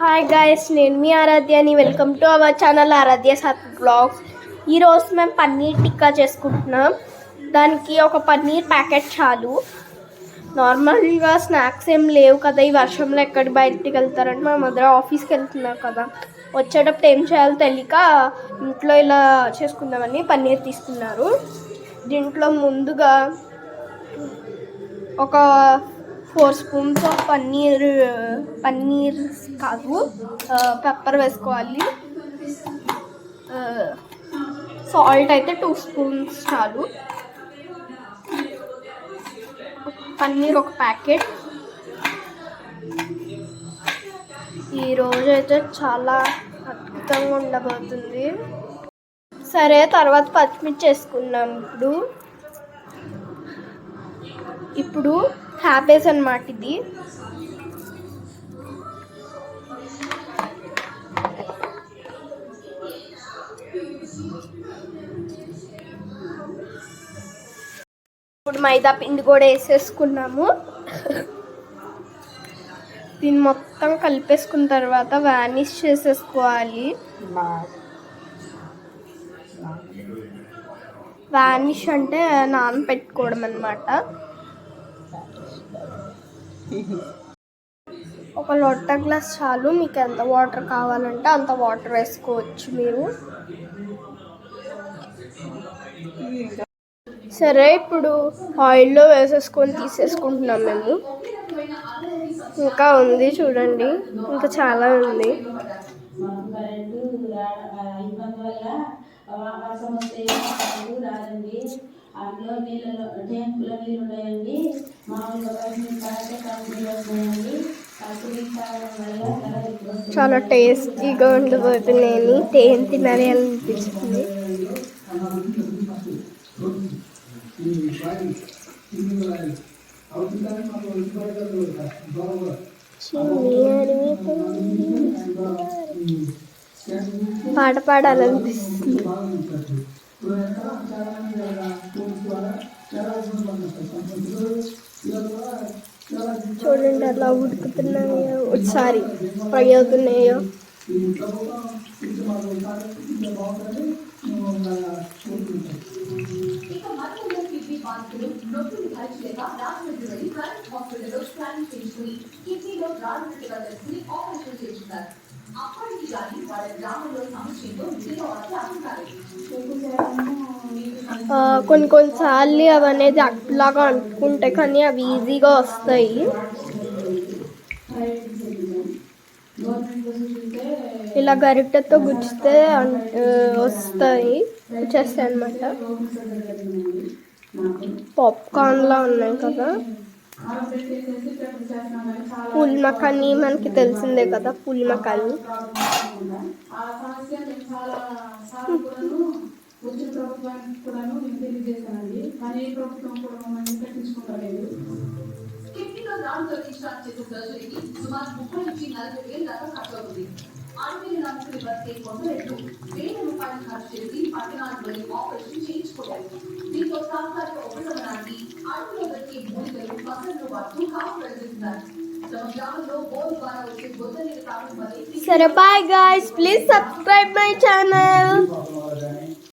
Hi guys నేను మీ ఆరాధ్యని welcome to our channel Aaradhya సాత్ బ్లాగ్స్ ఈరోజు మేము పన్నీర్ టిక్కా చేసుకుంటున్నాం. దానికి ఒక పన్నీర్ ప్యాకెట్ చాలు. నార్మల్గా స్నాక్స్ ఏం లేవు కదా ఈ వర్షంలో ఎక్కడ బయటికి వెళ్తారంటే మా మదర్ ఆఫీస్కి వెళ్తున్నారు కదా. వచ్చేటప్పుడు ఏం చేయాలో తెలియక ఇంట్లో ఇలా చేసుకుందామని పన్నీర్ తీసుకున్నారు. దీంట్లో ముందుగా ఒక four spoons of paneer paneer కాదు పెప్పర్ వేసుకోవాలి. సాల్ట్ అయితే టూ స్పూన్స్ చాలు. పన్నీర్ ఒక ప్యాకెట్. ఈరోజు అయితే చాలా అద్భుతంగా ఉండబోతుంది. సరే తర్వాత పచ్చిమిర్చి వేసుకున్నాం ఇప్పుడు. ఇప్పుడు హ్యాపీస్ అనమాట ఇది. ఇప్పుడు మైదా పిండి కూడా వేసేసుకున్నాము. దీన్ని మొత్తం కలిపేసుకున్న తర్వాత వానిష్ చేసేసుకోవాలి. వానిష్ అంటే నానబెట్టుకోవడం అనమాట ఒక లొట్ట గ్లాస్ చాలు మీకు ఎంత వాటర్ కావాలంటే అంత వాటర్ వేసుకోవచ్చు మీరు. సరే ఇప్పుడు ఆయిల్లో వేసేసుకొని తీసేసుకుంటున్నాం మేము. ఇంకా ఉంది చూడండి ఇంకా చాలా ఉంది. అందులో నీళ్ళలో ట్యాంకులో నీళ్ళు ఉన్నాయండి చాలా టేస్టీగా ఉండబోతున్నాయని తేన్ తినాలి అనిపిస్తుంది పాట పాడాలనిపిస్తుంది. చూడండి అలా ఉడుకుతున్నాయో సారీ ఫ్రై అవుతున్నాయో ఇక మధ్యలో కిడ్నీ బాధితులు నొప్పులు భరించలేక రాజమండ్రి వెళ్లి ప్రైవేట్ హాస్పిటల్లో స్కానింగ్ చేయించుకుని కిడ్నీలో రాలినట్టుగా తెలుసుకుని ఆపరేషన్ చేయించుకున్నారు అప్పటికి కానీ వాళ్ళ గ్రామంలో సమస్యతో విధిగా వాళ్ళకి అర్థం కాలేదు ఆ, కొన్ని కొన్నిసార్లు అవి అనేది అట్లాగా అంటుకుంటాయి కానీ అవి ఈజీగా వస్తాయి. ఇలా గరిటెతో గుచ్చితే వస్తాయి. వచ్చేస్తాయి అనమాట పాప్కార్న్లా ఉన్నాయి కదా. పూల్ అని మనకి తెలిసిందే కదా పూల్ మకాని ఆ సమస్య నేను చాలా సార్లు కూడాను వచ్చిన ప్రభుత్వానికి కూడాను నేను తెలియజేశానండి కానీ ఏ ప్రభుత్వం కూడా మమ్మల్ని పట్టించుకోలేదు కిడ్నీలో రాళ్ళు తొలగించడానికి చేసే సర్జరీకి సుమారు ముప్పై నుంచి నలభై వేల దాకా ఖర్చు అవుతుంది అరవై నమ్మకం బతికే కొందరెట్లు వేల రూపాయలు ఖర్చు చేసి పట్టణాలకు వెళ్లి ఆపరేషన్ చేయించుకోలేదు దీంతో తాత్కాలిక ఉపశమనానికి అడవిలో దొరికే మూలికలు పసరుతో పాటు కాపు ప్రదర్శిస్తున్నారు తమ గ్రామంలో బోర్ ద్వారా వచ్చే గొంత నీరు